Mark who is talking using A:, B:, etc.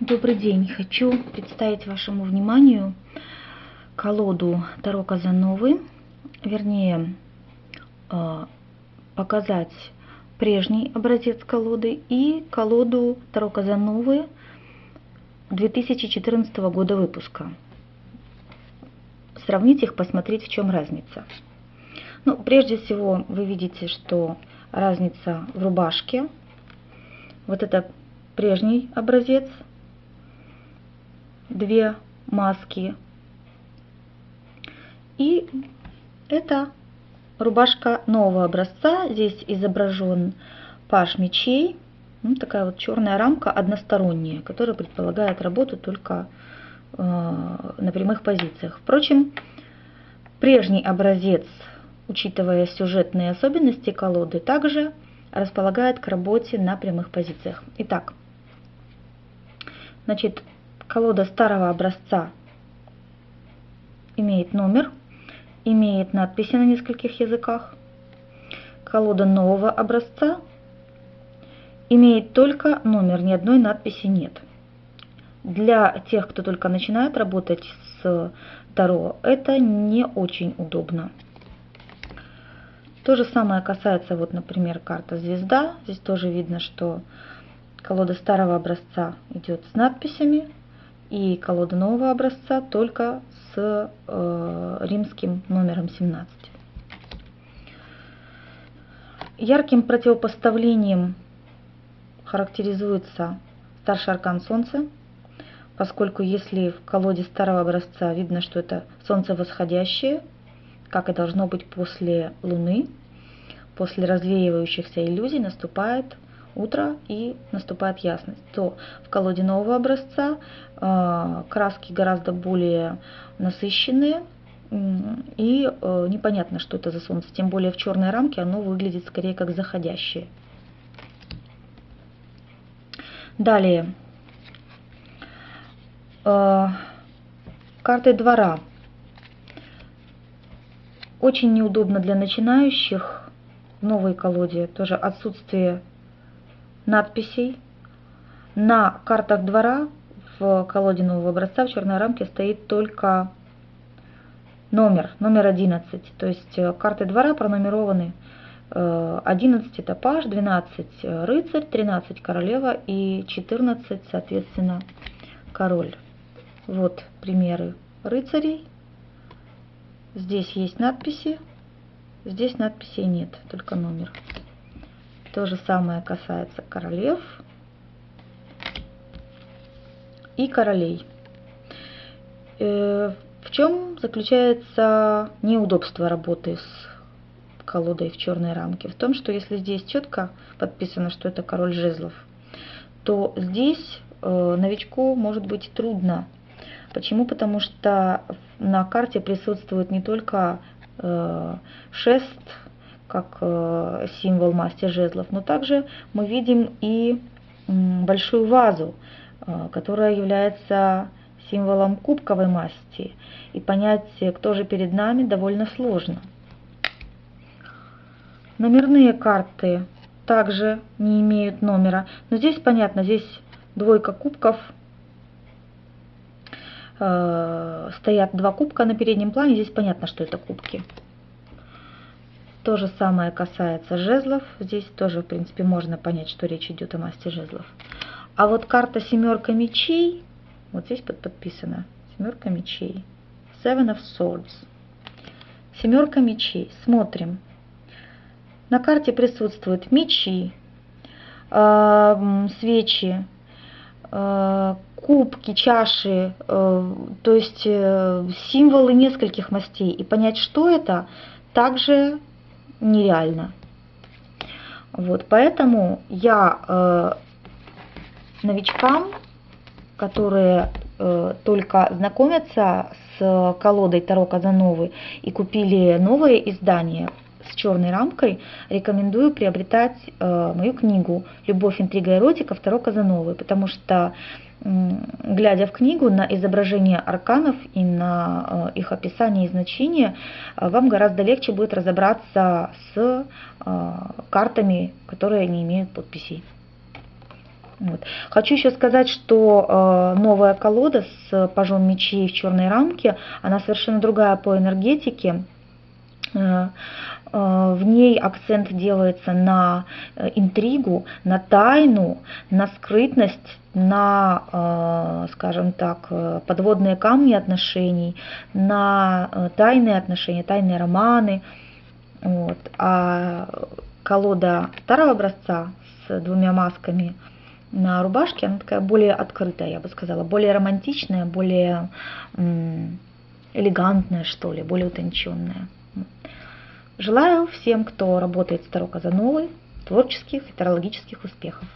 A: Добрый день! Хочу представить вашему вниманию колоду Таро Казановы, вернее э, показать прежний образец колоды и колоду Таро Казановы 2014 года выпуска. Сравнить их, посмотреть, в чем разница. Ну, прежде всего, вы видите, что разница в рубашке. Вот это прежний образец, две маски. И это рубашка нового образца. Здесь изображен паш мечей. Ну, такая вот черная рамка односторонняя, которая предполагает работу только э, на прямых позициях. Впрочем, прежний образец, учитывая сюжетные особенности колоды, также располагает к работе на прямых позициях. Итак, значит, колода старого образца имеет номер, имеет надписи на нескольких языках. Колода нового образца имеет только номер, ни одной надписи нет. Для тех, кто только начинает работать с Таро, это не очень удобно. То же самое касается, вот, например, карта звезда. Здесь тоже видно, что колода старого образца идет с надписями, и колода нового образца только с э, римским номером 17. Ярким противопоставлением характеризуется старший аркан Солнца, поскольку если в колоде старого образца видно, что это Солнце восходящее, как и должно быть после Луны, после развеивающихся иллюзий наступает утро и наступает ясность, то в колоде нового образца э, краски гораздо более насыщенные и э, непонятно, что это за солнце. Тем более в черной рамке оно выглядит скорее как заходящее. Далее. Э, карты двора. Очень неудобно для начинающих в новой колоде. Тоже отсутствие надписей. На картах двора в колоде нового образца в черной рамке стоит только номер, номер 11. То есть э, карты двора пронумерованы 11 э, это паж, 12 рыцарь, 13 королева и 14, соответственно, король. Вот примеры рыцарей. Здесь есть надписи, здесь надписей нет, только номер. То же самое касается королев и королей. Э, в чем заключается неудобство работы с колодой в черной рамке? В том, что если здесь четко подписано, что это король жезлов, то здесь э, новичку может быть трудно. Почему? Потому что на карте присутствует не только э, шест, как э, символ масти жезлов, но также мы видим и большую вазу, э, которая является символом кубковой масти. И понять, кто же перед нами, довольно сложно. Номерные карты также не имеют номера. Но здесь понятно, здесь двойка кубков. Э, стоят два кубка на переднем плане. Здесь понятно, что это кубки. То же самое касается жезлов. Здесь тоже, в принципе, можно понять, что речь идет о масти жезлов. А вот карта семерка мечей, вот здесь под подписано, семерка мечей, Seven of Swords. Семерка мечей. Смотрим. На карте присутствуют мечи, э, свечи, э, кубки, чаши, э, то есть э, символы нескольких мастей. И понять, что это, также нереально. Вот, поэтому я э, новичкам, которые э, только знакомятся с колодой Таро Казановы и купили новое издание с черной рамкой, рекомендую приобретать э, мою книгу «Любовь, интрига, эротика» Таро Казановы, потому что глядя в книгу на изображение арканов и на э, их описание и значение, э, вам гораздо легче будет разобраться с э, картами, которые не имеют подписей. Вот. Хочу еще сказать, что э, новая колода с пажом мечей в черной рамке, она совершенно другая по энергетике. Э, э, в ней акцент делается на э, интригу, на тайну, на скрытность, на, скажем так, подводные камни отношений, на тайные отношения, тайные романы. Вот. А колода старого образца с двумя масками на рубашке, она такая более открытая, я бы сказала, более романтичная, более элегантная, что ли, более утонченная. Желаю всем, кто работает с Таро Казановой, творческих и тарологических успехов.